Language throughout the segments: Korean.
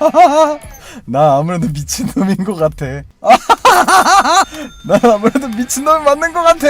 나 아무래도 미친놈인 것 같아. 나 아무래도 미친놈이 맞는 것 같아.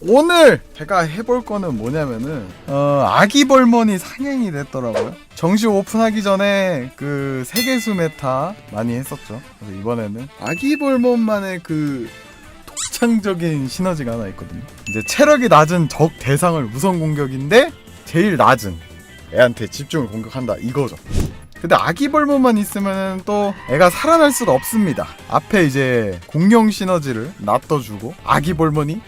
오늘 제가 해볼 거는 뭐냐면은 어, 아기 벌몬이 상영이 됐더라고요. 정식 오픈하기 전에 그 세계수 메타 많이 했었죠. 그래서 이번에는 아기 벌몬만의 그 독창적인 시너지가 하나 있거든요. 이제 체력이 낮은 적 대상을 우선 공격인데 제일 낮은 애한테 집중을 공격한다 이거죠. 근데 아기 벌몬만 있으면 또 애가 살아날 수가 없습니다. 앞에 이제 공룡 시너지를 놔둬주고 아기 벌몬이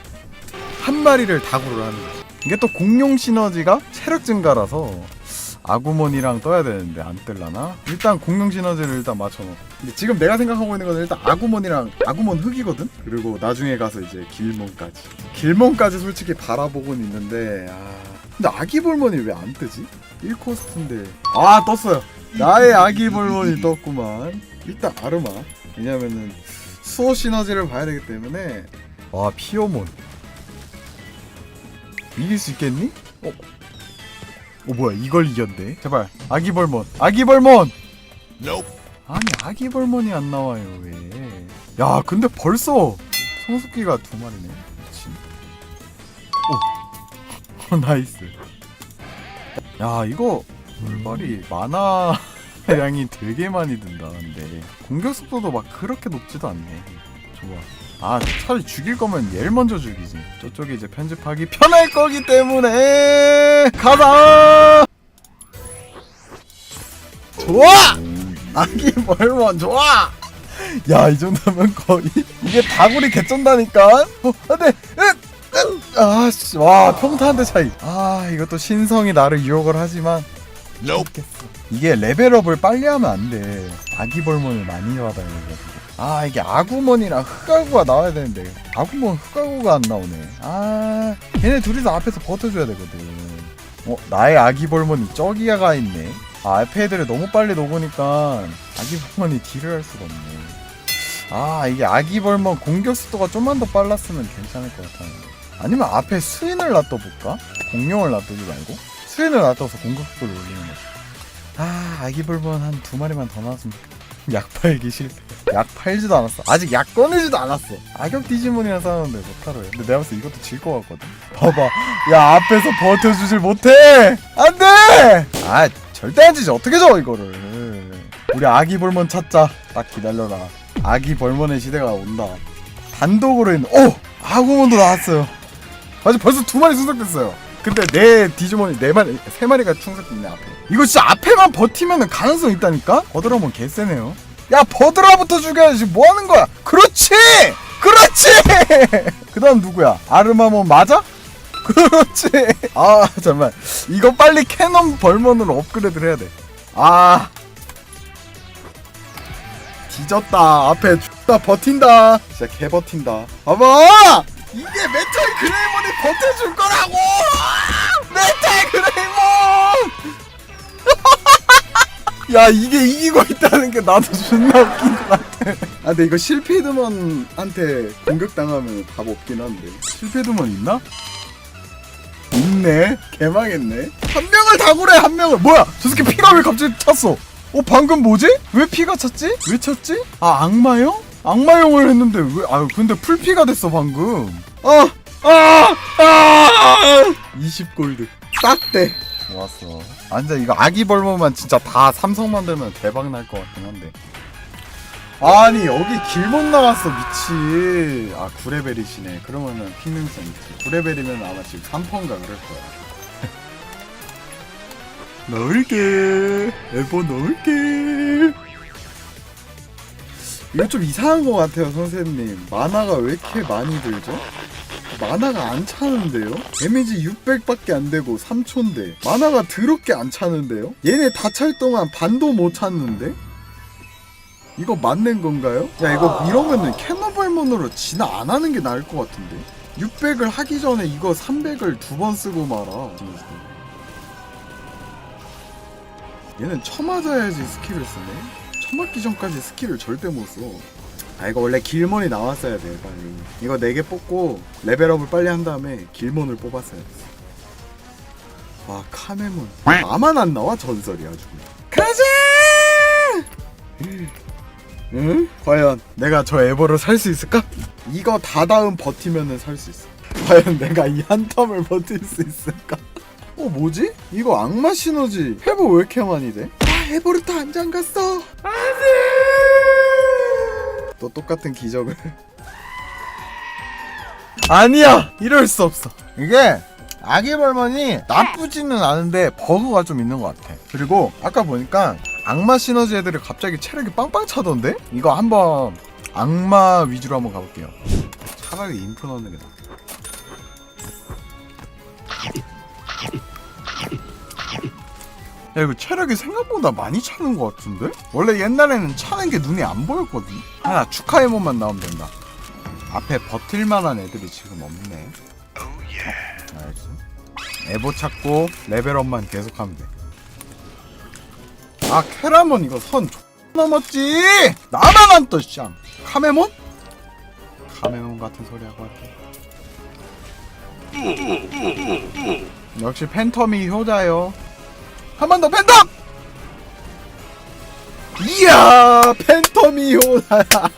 한 마리를 다구를 하는 거죠. 이게 또 공룡 시너지가 체력 증가라서 아구몬이랑 떠야 되는데 안 뜰라나? 일단 공룡 시너지를 일단 맞춰놓고 근데 지금 내가 생각하고 있는 건 일단 아구몬이랑 아구몬 흑이거든? 그리고 나중에 가서 이제 길몬까지 길몬까지 솔직히 바라보고는 있는데 아... 근데 아기 볼몬이 왜 안 뜨지? 1코스트인데. 아 떴어요. 나의 아기 볼몬이 떴구만. 일단 아르마. 왜냐면은 수호 시너지를 봐야 되기 때문에. 와 피오몬. 이길 수 있겠니? 어? 어 뭐야. 이걸 이겼네. 제발. 아기 벌몬. 아기 벌몬! 아니 아기 벌몬이 안 나와요 왜야 근데 벌써 성숙기가 두 마리네. 미친. 오. 나이스 야 이거 물발이 만화 양이 되게 많이 든다. 근데 공격 속도도 막 그렇게 높지도 않네. 좋아. 아 차라리 죽일 거면 얘를 먼저 죽이지. 저쪽에 이제 편집하기 편할 거기 때문에. 가자! 좋아! 아기 멀먼 좋아! 야 이 정도면 거의 이게 다구리 개쩐다니까? 어 안돼 아씨 와 평타 한 대 차이. 아 이것도 신성이 나를 유혹을 하지만. 없겠어. 이게 레벨업을 빨리 하면 안돼. 아기 벌몬을 많이 받아야 돼가지고 아 이게 아구몬이랑 흑아구가 나와야 되는데. 아구몬 흑아구가 안 나오네. 아 걔네 둘이서 앞에서 버텨줘야 되거든. 어 나의 아기 벌몬이 저기가 있네. 아 앞에 애들이 너무 빨리 녹으니까 아기 벌몬이 딜을 할 수가 없네. 아 이게 아기 벌몬 공격 속도가 좀만 더 빨랐으면 괜찮을 것 같아 아니면 앞에 수인을 놔둬볼까? 공룡을 놔두지 말고? 수인을 놔둬서 공격 속도를 올리는 거지. 아 아기 벌몬 한두 마리만 더 나왔으면 좋겠다. 약 팔기 실패 약 팔지도 않았어. 아직 약 꺼내지도 않았어. 악역 디지몬이랑 싸우는데 못하러 해. 근데 내가 봤을 때 이것도 질 것 같거든. 봐봐. 야 앞에서 버텨주질 못해! 안돼! 아 절대 안 지지. 어떻게 져 이거를. 우리 아기 벌몬 찾자. 딱 기다려라. 아기 벌몬의 시대가 온다. 단독으로 있는 오! 아구몬도 나왔어요 아직 벌써 두 마리 순삭됐어요. 근데 내 디지몬이 네 마리 세 마리가 충삭됐네 앞에. 이거 진짜 앞에만 버티면 가능성 있다니까? 버드라몬 개쎄네요. 야 버드라부터 죽여야지. 뭐 하는 거야? 그렇지! 그렇지! 그 다음 누구야? 아르마몬 맞아? 그렇지! 아 잠만 이거 빨리 캐논 벌몬으로 업그레이드를 해야 돼 아. 뒤졌다. 앞에 죽다 버틴다. 진짜 개 버틴다. 봐봐 이게 메탈 그레이몬이 버텨줄 거라고 메탈 그레이몬 야 이게 이기고 있다는 게 나도 존나 웃긴 것 같아 아 근데 이거 실피드먼한테 공격당하면 답 없긴 한데 실피드먼 있나? 있네 개망했네 한 명을 다 구래 한 명을 뭐야 저 새끼 피가 왜 갑자기 찼어 어 방금 뭐지? 왜 피가 찼지? 왜 찼지? 아 악마형? 악마형을 했는데 왜 아 근데 풀피가 됐어 방금. 아! 아! 아! 20골드. 싹대 좋았어. 아 진짜 이거 아기 벌모만 진짜 다 삼성 만들면 대박 날 것 같긴 한데. 아니 여기 길 못 나왔어 미치 아 9레벨이시네. 그러면은 핑능성 있지. 9레벨이면 아마 지금 3펀가 그럴 거야. 넣을게. 에버 넣을게 이거 좀 이상한 것 같아요 선생님 만화가 왜 이렇게 많이 들죠? 만화가 안 차는데요? 데미지 600밖에 안 되고 3초인데 만화가 더럽게 안 차는데요? 얘네 다 찰 동안 반도 못 찼는데? 이거 맞는 건가요? 야 이거 이러면은 캐노벌몬으로 진화 안 하는 게 나을 것 같은데 600을 하기 전에 이거 300을 두 번 쓰고 말아 얘는 쳐맞아야지 스킬을 쓰네 쳐맞기 전까지 스킬을 절대 못 써 아 이거 원래 길몬이 나왔어야 돼 빨리 이거 4개 뽑고 레벨업을 빨리 한 다음에 길몬을 뽑았어야 돼 와 카메몬 나만 안 나와 전설이 아주. 가자! 응? 과연 내가 저 에버를 살 수 있을까? 이거 다 다음 버티면은 살 수 있어. 과연 내가 이 한 텀을 버틸 수 있을까? 어 뭐지? 이거 악마 시너지 회복 왜 이렇게 많이 돼? 아 에버르트 안 잠갔어. 안돼 또 똑같은 기적을. 아니야! 이럴 수 없어. 이게 아기 벌먼이 나쁘지는 않은데 버그가 좀 있는 것 같아. 그리고 아까 보니까 악마 시너지 애들이 갑자기 체력이 빵빵 차던데? 이거 한번 악마 위주로 한번 가볼게요. 차라리 인프 넣는 게 나아 야 이거 체력이 생각보다 많이 차는 것 같은데? 원래 옛날에는 차는 게 눈에 안 보였거든. 하나 축하 에모만 나오면 된다. 앞에 버틸만한 애들이 지금 없네. 어, 알겠어 에보 찾고 레벨업만 계속하면 돼아 캐라몬 이거 선 넘었지? 나만 안떠 쌍 카메몬? 카메몬 같은 소리 하고 할게. 역시 팬텀이 효자요 한 번 더 팬텀! 이야 팬텀이 효자야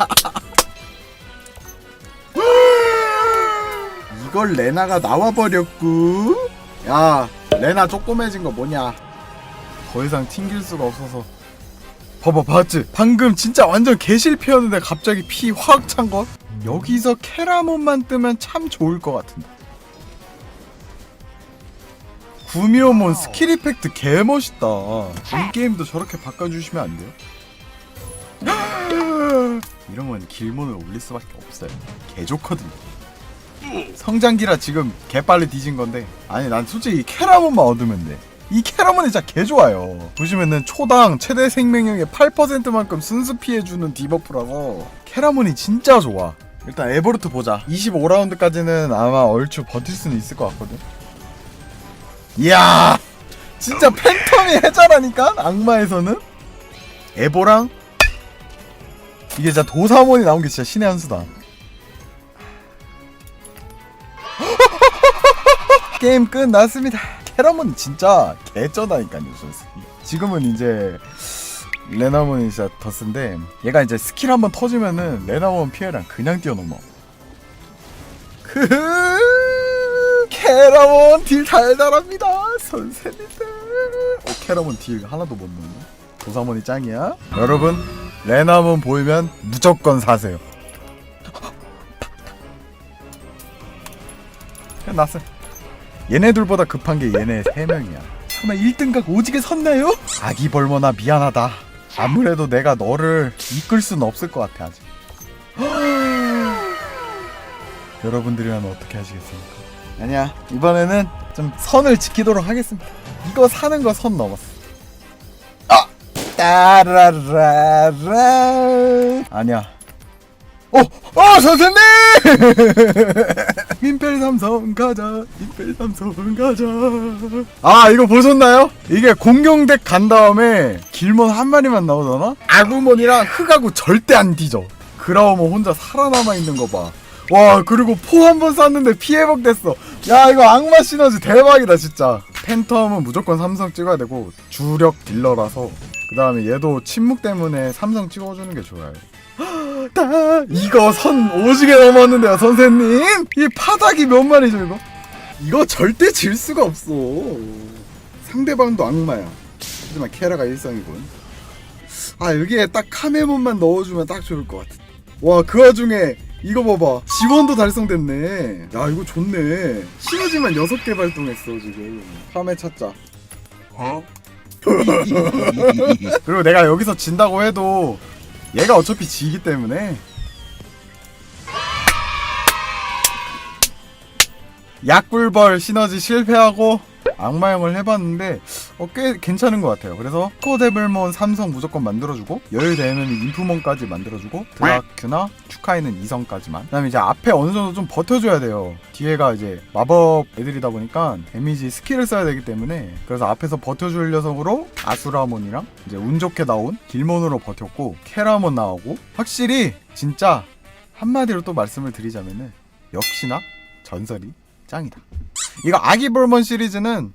이걸 레나가 나와버렸구 야 레나 조그매진 거 뭐냐 더 이상 튕길 수가 없어서 봐봐 봤지? 방금 진짜 완전 개실패였는데 갑자기 피 확 찬 거? 여기서 캐라몬만 뜨면 참 좋을 것 같은데 구미호몬 스킬 이펙트 개멋있다. 이 게임도 저렇게 바꿔주시면 안 돼요? 이러면 길몬을 올릴 수밖에 없어요. 개 좋거든요. 성장기라 지금 개빨리 뒤진 건데. 아니 난 솔직히 캐라몬만 얻으면 돼이 캐라몬이 진짜 개 좋아요. 보시면은 초당 최대 생명력의 8%만큼 순수 피해주는 디버프라서 캐라몬이 진짜 좋아. 일단 에보르트 보자. 25라운드까지는 아마 얼추 버틸 수는 있을 것 같거든 이야 진짜 팬텀이 해자라니까? 악마에서는? 에보랑? 이게 진짜 도사몬이 나온 게 진짜 신의 한 수다. 게임 끝났습니다. 캐러몬이 진짜 개쩌다니까요 지금은 이제 레나몬이 진짜 더 쓴데 얘가 이제 스킬 한번 터지면은 레나몬 피해랑 그냥 뛰어넘어. 그 캐러몬 딜 달달합니다 선생님들. 어 캐러몬 딜 하나도 못 넣네. 도사몬이 짱이야. 여러분 레나몬 보이면 무조건 사세요. 끝났어. 얘네들보다 급한 게 얘네 3명이야. 설마 1등각 오지게 섰나요? 아기 벌머나 미안하다. 아무래도 내가 너를 이끌 수는 없을 것 같아 아직. 여러분들이라면 어떻게 하시겠습니까? 아니야 이번에는 좀 선을 지키도록 하겠습니다 이거 사는 거 선 넘었어 아! 따라라라 아니야 어! 어 선생님! 민펠 삼성 가자 민펠 삼성 가자 아 이거 보셨나요? 이게 공룡덱 간 다음에 길몬 한 마리만 나오잖아? 아구몬이랑 흑아구 절대 안 뒤져 그라우몬 혼자 살아남아 있는 거봐 와 그리고 포 한 번 쐈는데 피해복 됐어. 야 이거 악마 시너지 대박이다 진짜. 팬텀은 무조건 삼성 찍어야 되고 주력 딜러라서. 그 다음에 얘도 침묵 때문에 삼성 찍어주는 게 좋아요. 다 이거 선 오지게 넘었는데요 선생님. 이 파닥이 몇 마리죠 이거? 이거 절대 질 수가 없어. 상대방도 악마야. 하지만 케라가 일성이군. 아 여기에 딱 카메몬만 넣어주면 딱 좋을 것 같아 와 그 와중에 이거 봐봐. 지원도 달성됐네. 야 이거 좋네. 시너지만 6개 발동했어 지금. 카메 찾자. 어? 그리고 내가 여기서 진다고 해도 얘가 어차피 지기 때문에. 약불벌 시너지 실패하고 악마형을 해봤는데 어, 꽤 괜찮은 것 같아요. 그래서 코데블몬 삼성 무조건 만들어주고 여유되면 인프몬까지 만들어주고 드라큐나 축하에는 2성까지만. 그 다음에 이제 앞에 어느 정도 좀 버텨줘야 돼요. 뒤에가 이제 마법 애들이다 보니까 데미지 스킬을 써야 되기 때문에. 그래서 앞에서 버텨줄 녀석으로 아수라몬이랑 이제 운 좋게 나온 길몬으로 버텼고 케라몬 나오고. 확실히 진짜 한마디로 또 말씀을 드리자면은 역시나 전설이 짱이다 이거 아기 볼먼 시리즈는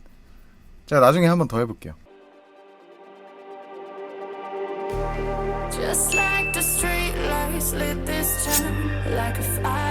제가 나중에 한번 더 해볼게요. Just like the street lights lit this town like a fire.